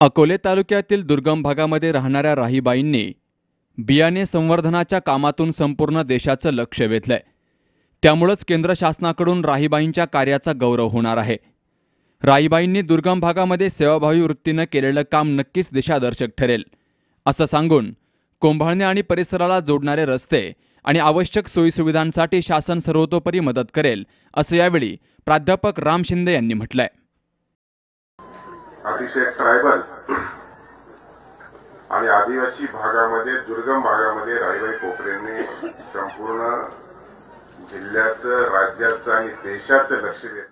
अकोले तालुक्यातील दुर्गम भागामध्ये राहणाऱ्या राहीबाईंनी बियाणे संवर्धनाच्या कामातून संपूर्ण देशाचं लक्ष वेधलंय. त्यामुळंच केंद्र शासनाकडून राहीबाईंच्या कार्याचा गौरव होणार आहे. राहीबाईंनी दुर्गम भागामध्ये सेवाभावी वृत्तीनं केलेलं काम नक्कीच दिशादर्शक ठरेल असं सांगून कोंभाळणे आणि परिसराला जोडणारे रस्ते आणि आवश्यक सोयीसुविधांसाठी शासन सर्वतोपरी मदत करेल असं यावेळी प्राध्यापक राम शिंदे यांनी म्हटलंय. अतिशय ट्रायबल आणि आदिवासी भागामध्ये दुर्गम भागामध्ये राईबाई पोपरेंनी संपूर्ण जिल्ह्याचं राज्याचं आणि देशाचं लक्ष वेधलं.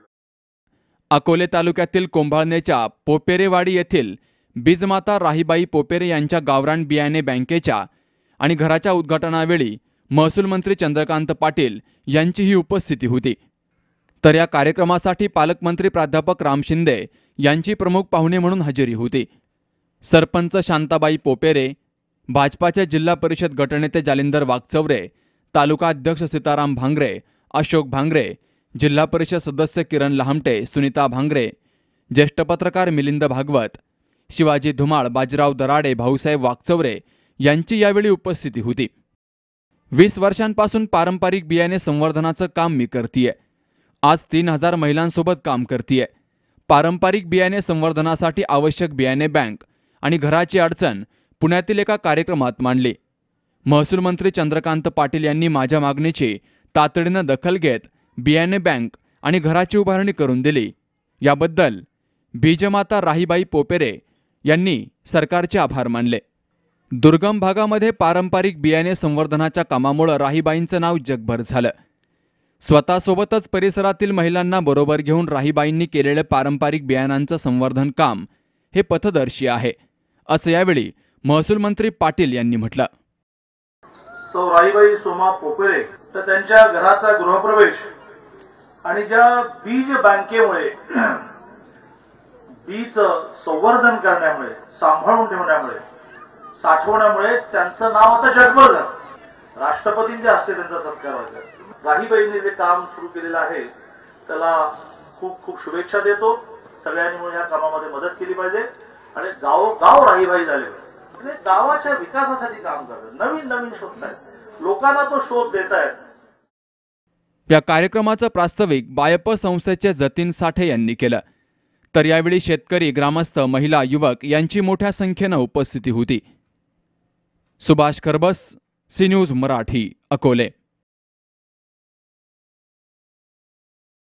अकोले तालुक्यातील कोंभाळणेच्या पोपेरेवाडी येथील बीजमाता राहीबाई पोपेरे यांच्या गावरान बियाणे बँकेच्या आणि घराच्या उद्घाटनावेळी महसूल मंत्री चंद्रकांत पाटील यांचीही उपस्थिती होती. तर या कार्यक्रमासाठी पालकमंत्री प्राध्यापक राम शिंदे यांची प्रमुख पाहुणे म्हणून हजेरी होती. सरपंच शांताबाई पोपेरे भाजपाचे जिल्हा परिषद गटनेते जालिंदर वागचौरे तालुका अध्यक्ष सीताराम भांगरे अशोक भांगरे जिल्हा परिषद सदस्य किरण लहामटे सुनीता भांगरे ज्येष्ठ पत्रकार मिलिंद भागवत शिवाजी धुमाळ बाजीराव दराडे भाऊसाहेब वागचौरे यांची यावेळी उपस्थिती होती. वीस वर्षांपासून पारंपरिक बियाणे संवर्धनाचं काम मी करतीये. आज तीन हजार महिलांसोबत काम करतीये. पारंपरिक बियाणे संवर्धनासाठी आवश्यक बियाणे बँक आणि घराची अडचण पुण्यातील एका कार्यक्रमात मांडली. महसूल मंत्री चंद्रकांत पाटील यांनी माझ्या मागणीची तातडीनं दखल घेत बियाणे बँक आणि घराची उभारणी करून दिली. याबद्दल बीजमाता राहीबाई पोपेरे यांनी सरकारचे आभार मानले. दुर्गम भागामध्ये पारंपरिक बियाणे संवर्धनाच्या कामामुळं राहीबाईंचं नाव जगभर झालं. स्वतःसोबतच परिसरातील महिलांना बरोबर घेऊन राहीबाईंनी केलेले पारंपरिक बियाणांचं संवर्धन काम हे पथदर्शी आहे असं यावेळी महसूल मंत्री पाटील यांनी म्हटलं. सौ राईबाई सोमा पोपेरे तर त्यांच्या घराचा गृहप्रवेश आणि ज्या बीज बँकेमुळे बीज संवर्धन करण्यामुळे सांभाळून ठेवण्यामुळे साठवण्यामुळे त्यांचं नाव आता जगभर झालं. राष्ट्रपतींच्या हस्ते त्यांचा सत्कार व्हायचा. राहीबाईंनी जे काम सुरू केलेलं आहे त्याला खूप खूप शुभेच्छा देतो. सगळ्यांनी म्हणून या कामामध्ये मदत केली पाहिजे. आणि गाव गाव राहीबाई झाले. पाहिजे गावाच्या विकासासाठी काम करतात. नवीन नवीन शोधतायत. लोकांना तो शोध देत आहेत या कार्यक्रमाचं प्रास्ताविक बायप संस्थेचे जतीन साठे यांनी केलं. तर यावेळी शेतकरी ग्रामस्थ महिला युवक यांची मोठ्या संख्येनं उपस्थिती होती. Subhash Kharbas C news Marathi Akole.